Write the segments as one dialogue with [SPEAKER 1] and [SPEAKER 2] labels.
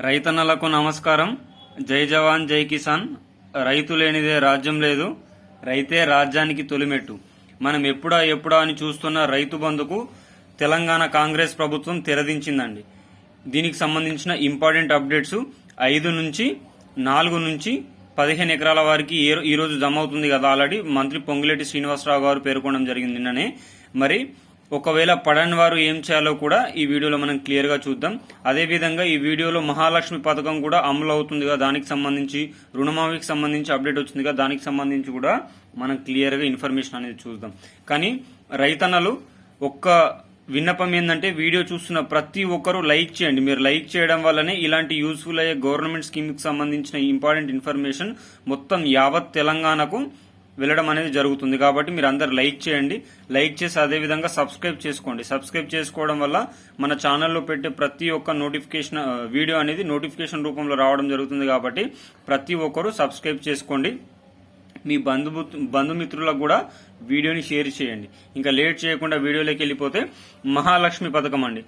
[SPEAKER 1] రైతన్నలకు నమస్కారం. జై జవాన్ జై కిసాన్. రైతు లేనిదే రాజ్యం లేదు. రైతే రాజ్యానికి తొలిమెట్టు. మనం ఎప్పుడా ఎప్పుడా అని చూస్తున్న రైతు బంధుకు తెలంగాణ కాంగ్రెస్ ప్రభుత్వం తెరదించిందండి. దీనికి సంబంధించిన ఇంపార్టెంట్ అప్డేట్స్ ఐదు నుంచి నాలుగు నుంచి పదిహేను ఎకరాల వారికి ఏ- ఈరోజు జమ అవుతుంది కదా ఆల్రెడీ. మంత్రి పొంగులేటి శ్రీనివాసరావు గారు పేర్కొనడం జరిగింది నిన్ననే. మరి ఒకవేళ పడని వారు ఏం చేయాలో కూడా ఈ వీడియోలో మనం క్లియర్గా చూద్దాం. అదే విధంగా ఈ వీడియోలో మహాలక్ష్మి పథకం కూడా అమలు అవుతుందిగా దానికి సంబంధించి రుణమాఫీకి సంబంధించి అప్డేట్ వచ్చిందిగా దానికి సంబంధించి కూడా మనం క్లియర్గా ఇన్ఫర్మేషన్ అనేది చూద్దాం. కానీ రైతన్నలు ఒక్క విన్నపం ఏంటంటే వీడియో చూస్తున్న ప్రతి ఒక్కరూ లైక్ చేయండి. మీరు లైక్ చేయడం వల్లనే ఇలాంటి యూస్ఫుల్ అయ్యే గవర్నమెంట్ స్కీమ్కి సంబంధించిన ఇంపార్టెంట్ ఇన్ఫర్మేషన్ మొత్తం యావత్ తెలంగాణకు వెళ్ళడం అనేది జరుగుతుంది. కాబట్టి మీరు అందరు లైక్ చేయండి. లైక్ చేసి అదే విధంగా సబ్స్క్రైబ్ చేసుకోండి. సబ్స్క్రైబ్ చేసుకోవడం వల్ల మన ఛానల్లో పెట్టే ప్రతి ఒక్క నోటిఫికేషన్ వీడియో అనేది నోటిఫికేషన్ రూపంలో రావడం జరుగుతుంది కాబట్టి ప్రతి ఒక్కరూ సబ్స్క్రైబ్ చేసుకోండి. మీ బంధు బంధుమిత్రులకు కూడా వీడియోని షేర్ చేయండి. ఇంకా లేట్ చేయకుండా వీడియోలోకి వెళ్ళిపోతే మహాలక్ష్మి పథకం అండి.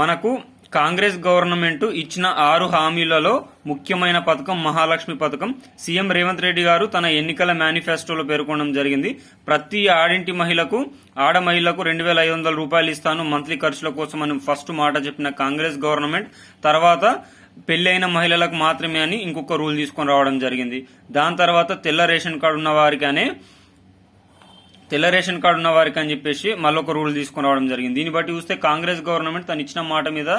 [SPEAKER 1] మనకు కాంగ్రెస్ గవర్నమెంట్ ఇచ్చిన ఆరు హామీలలో ముఖ్యమైన పథకం మహాలక్ష్మి పథకం. సీఎం రేవంత్ రెడ్డి గారు తన ఎన్నికల మేనిఫెస్టోలో పేర్కొనడం జరిగింది. ప్రతి ఆడింటి మహిళకు ఆడ మహిళకు రెండు వేల ఐదు వందల రూపాయలు ఇస్తాను. మంత్లీ ఖర్చుల కోసం అని ఫస్ట్ మాట చెప్పిన కాంగ్రెస్ గవర్నమెంట్ తర్వాత పెళ్ళైన మహిళలకు మాత్రమే అని ఇంకొక రూల్ తీసుకొని రావడం జరిగింది. దాని తర్వాత తెల్ల రేషన్ కార్డు ఉన్న వారికి అనే తెల్ల రేషన్ కార్డు ఉన్న వారికి అని చెప్పేసి మళ్ళొక రూల్ తీసుకురావడం రావడం జరిగింది. దీన్ని బట్టి చూస్తే కాంగ్రెస్ గవర్నమెంట్ తను ఇచ్చిన మాట మీద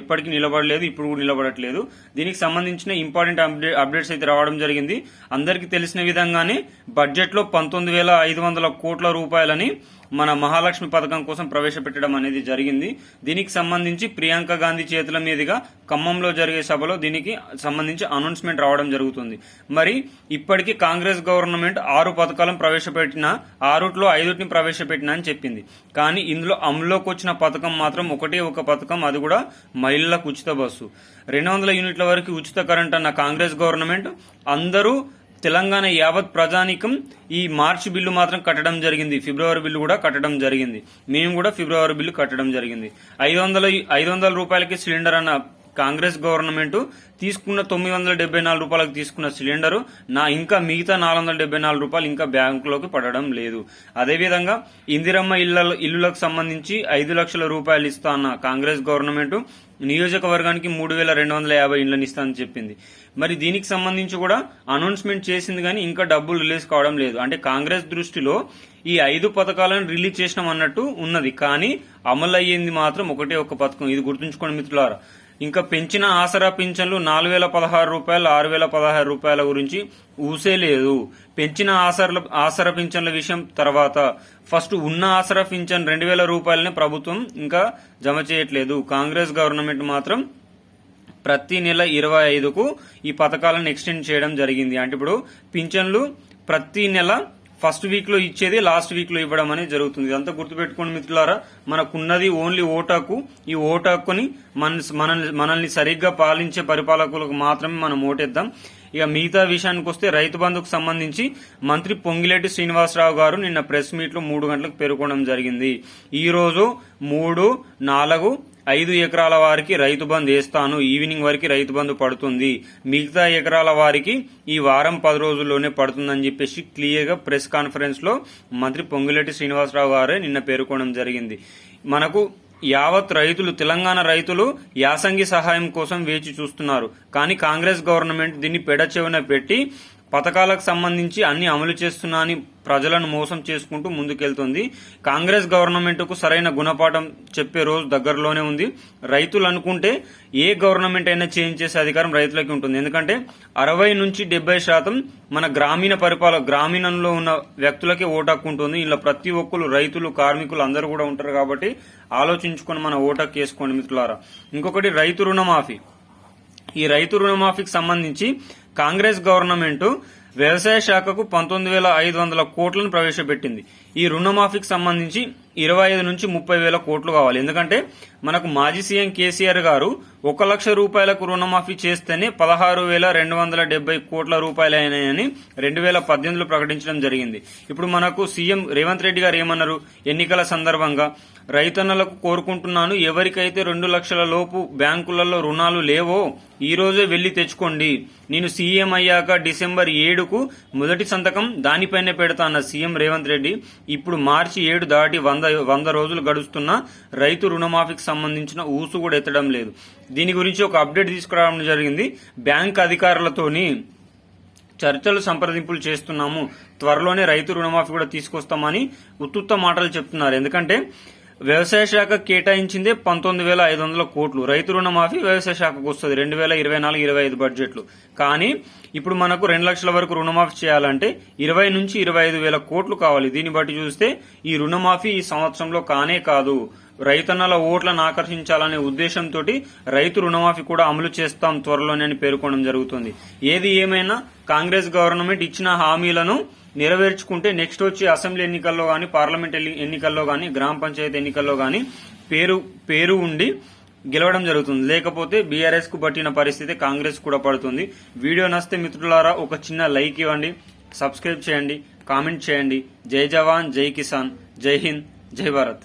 [SPEAKER 1] ఎప్పటికీ నిలబడలేదు ఇప్పుడు కూడా నిలబడట్లేదు. దీనికి సంబంధించిన ఇంపార్టెంట్ అప్డేట్స్ అయితే రావడం జరిగింది. అందరికీ తెలిసిన విధంగానే బడ్జెట్లో పంతొమ్మిది వేల ఐదు వందల కోట్ల రూపాయలని మన మహాలక్ష్మి పథకం కోసం ప్రవేశపెట్టడం అనేది జరిగింది. దీనికి సంబంధించి ప్రియాంక గాంధీ చేతుల మీదుగా ఖమ్మంలో జరిగే సభలో దీనికి సంబంధించి అనౌన్స్మెంట్ రావడం జరుగుతుంది. మరి ఇప్పటికీ కాంగ్రెస్ గవర్నమెంట్ ఆరు పథకాలను ప్రవేశపెట్టిన ఆరుట్లో ఐదుటిని ప్రవేశపెట్టిన అని చెప్పింది. కానీ ఇందులో అమలులోకి వచ్చిన పథకం మాత్రం ఒకటే ఒక పథకం అది కూడా మహిళలకు ఉచిత బస్సు. రెండు వందల యూనిట్ల వరకు ఉచిత కరెంట్ అన్న కాంగ్రెస్ గవర్నమెంట్ అందరూ తెలంగాణ యావత్ ప్రజానికం ఈ మార్చి బిల్లు మాత్రం కట్టడం జరిగింది. ఫిబ్రవరి బిల్లు కూడా కట్టడం జరిగింది. మేము కూడా ఫిబ్రవరి బిల్లు కట్టడం జరిగింది. ఐదు వందల ఐదు వందల రూపాయలకి సిలిండర్ అన్న కాంగ్రెస్ గవర్నమెంట్ తీసుకున్న తొమ్మిది వందల డెబ్బై నాలుగు రూపాయలకు తీసుకున్న సిలిండర్. నా ఇంకా మిగతా నాలుగు వందల డెబ్బై నాలుగు రూపాయలు ఇంకా బ్యాంకులోకి పడడం లేదు. అదేవిధంగా ఇందిరమ్మ ఇళ్ళ ఇల్లులకు సంబంధించి ఐదు లక్షల రూపాయలు ఇస్తా అన్న కాంగ్రెస్ గవర్నమెంట్ నియోజకవర్గానికి మూడు వేల రెండు వందల యాభై ఇళ్ళను ఇస్తానని చెప్పింది. మరి దీనికి సంబంధించి కూడా అనౌన్స్మెంట్ చేసింది కానీ ఇంకా డబ్బులు రిలీజ్ కావడం లేదు. అంటే కాంగ్రెస్ దృష్టిలో ఈ ఐదు పథకాలను రిలీజ్ చేసినాం అన్నట్టు ఉన్నది. కానీ అమలు అయ్యింది మాత్రం ఒకటే ఒక పథకం. ఇది గుర్తుంచుకోండి మిత్రులారా. ఇంకా పెంచిన ఆసరా పింఛన్లు నాలుగు వేల పదహారు రూపాయలు ఆరు వేల పదహారు రూపాయల గురించి ఊసే లేదు. పెంచిన ఆసరల ఆసరా పింఛన్ల విషయం తర్వాత. ఫస్ట్ ఉన్న ఆసరా పింఛన్ రెండు వేల రూపాయలని ప్రభుత్వం ఇంకా జమ చేయట్లేదు. కాంగ్రెస్ గవర్నమెంట్ మాత్రం ప్రతి నెల ఇరవై ఐదుకు ఈ పథకాలను ఎక్స్టెండ్ చేయడం జరిగింది. అంటే ఇప్పుడు పింఛన్లు ప్రతి నెల ఫస్ట్ వీక్లో ఇచ్చేది లాస్ట్ వీక్లో ఇవ్వడం అనేది జరుగుతుంది. ఇదంతా గుర్తుపెట్టుకోండి మిత్రులారా మనకున్నది ఓన్లీ ఓటాకు. ఈ ఓటాకుని మన మనల్ని మనల్ని సరిగ్గా పాలించే పరిపాలకులకు మాత్రమే మనం ఓటేద్దాం. ఇక మిగతా విషయానికి వస్తే రైతు బంధుకు సంబంధించి మంత్రి పొంగిలేటి శ్రీనివాసరావు గారు నిన్న ప్రెస్ మీట్లో మూడు గంటలకు పేర్కొనడం జరిగింది. ఈ రోజు మూడు నాలుగు ఐదు ఎకరాల వారికి రైతు బంధు వేస్తాను. ఈవినింగ్ వరకు రైతు బంధు పడుతుంది. మిగతా ఎకరాల వారికి ఈ వారం పది రోజుల్లోనే పడుతుందని చెప్పేసి క్లియర్గా ప్రెస్ కాన్ఫరెన్స్లో మంత్రి పొంగులేటి శ్రీనివాసరావు గారే నిన్న పేర్కొనడం జరిగింది. మనకు యావత్ రైతులు తెలంగాణ రైతులు యాసంగి సహాయం కోసం వేచి చూస్తున్నారు. కానీ కాంగ్రెస్ గవర్నమెంట్ దీన్ని పెడచెవిన పెట్టి పథకాలకు సంబంధించి అన్ని అమలు చేస్తున్నా అని ప్రజలను మోసం చేసుకుంటూ ముందుకెళ్తుంది. కాంగ్రెస్ గవర్నమెంట్కు సరైన గుణపాఠం చెప్పే రోజు దగ్గరలోనే ఉంది. రైతులు అనుకుంటే ఏ గవర్నమెంట్ అయినా చేంజ్ చేసే అధికారం రైతులకి ఉంటుంది. ఎందుకంటే అరవై నుంచి డెబ్బై శాతం మన గ్రామీణ పరిపాలన గ్రామీణంలో ఉన్న వ్యక్తులకే ఓటు ఉంటుంది ఇలా ప్రతి ఒక్కరు రైతులు కార్మికులు అందరూ కూడా ఉంటారు కాబట్టి ఆలోచించుకొని మన ఓటకు వేసుకోండి మిత్రులారా. ఇంకొకటి రైతు రుణమాఫీ. ఈ రైతు రుణమాఫీకి సంబంధించి కాంగ్రెస్ గవర్నమెంట్ వ్యవసాయ శాఖకు పంతొమ్మిది వేల ఐదు వందల కోట్లను ప్రవేశపెట్టింది. ఈ రుణమాఫీకి సంబంధించి ఇరవై ఐదు నుంచి ముప్పై వేల కోట్లు కావాలి. ఎందుకంటే మనకు మాజీ సీఎం కేసీఆర్ గారు ఒక లక్ష రూపాయలకు రుణమాఫీ చేస్తేనే పదహారు వేల రెండు వందల డెబ్బై కోట్ల రూపాయలైనాయని రెండు వేల పద్దెనిమిదిలో ప్రకటించడం జరిగింది. ఇప్పుడు మనకు సీఎం రేవంత్ రెడ్డి గారు ఏమన్నారు? ఎన్నికల సందర్భంగా రైతన్నలకు కోరుకుంటున్నాను ఎవరికైతే రెండు లక్షల లోపు బ్యాంకులలో రుణాలు లేవో ఈ రోజే వెళ్ళి తెచ్చుకోండి. నేను సీఎం అయ్యాక డిసెంబర్ ఏడుకు మొదటి సంతకం దానిపైనే పెడతా అన్న సీఎం రేవంత్ రెడ్డి. ఇప్పుడు మార్చి ఏడు దాటి వంద వంద రోజులు గడుస్తున్న రైతు రుణమాఫీకి సంబంధించిన ఊసు కూడా ఎత్తడం లేదు. దీని గురించి ఒక అప్డేట్ తీసుకురావడం జరిగింది. బ్యాంక్ అధికారులతోని చర్చలు సంప్రదింపులు చేస్తున్నాము. త్వరలోనే రైతు రుణమాఫీ కూడా తీసుకొస్తామని ఉత్తుత్త మాటలు చెప్తున్నారు. ఎందుకంటే వ్యవసాయ శాఖ కేటాయించింది పంతొమ్మిది వేల ఐదు వందల కోట్లు. రైతు రుణమాఫీ వ్యవసాయ శాఖకు వస్తుంది. రెండు వేల ఇరవై నాలుగు ఇరవై ఐదు బడ్జెట్లు. కానీ ఇప్పుడు మనకు రెండు లక్షల వరకు రుణమాఫీ చేయాలంటే ఇరవై నుంచి ఇరవై ఐదు వేల కోట్లు కావాలి. దీన్ని బట్టి చూస్తే ఈ రుణమాఫీ ఈ సంవత్సరంలో కానే కాదు. రైతన్నల ఓట్లను ఆకర్షించాలనే ఉద్దేశంతో రైతు రుణమాఫీ కూడా అమలు చేస్తాం త్వరలోనే అని పేర్కొనడం జరుగుతుంది. ఏది ఏమైనా కాంగ్రెస్ గవర్నమెంట్ ఇచ్చిన హామీలను నెరవేర్చుకుంటే నెక్స్ట్ వచ్చే అసెంబ్లీ ఎన్నికల్లో కానీ పార్లమెంట్ ఎన్నికల్లో కానీ గ్రామ పంచాయతీ ఎన్నికల్లో కానీ పేరు పేరు ఉండి గెలవడం జరుగుతుంది. లేకపోతే బీఆర్ఎస్కు పట్టిన పరిస్థితి కాంగ్రెస్ కూడా పడుతుంది. వీడియో నస్తే మిత్రులారా ఒక చిన్న లైక్ ఇవ్వండి సబ్స్క్రైబ్ చేయండి కామెంట్ చేయండి. జై జవాన్ జై కిసాన్ జై హింద్ జై భారత్.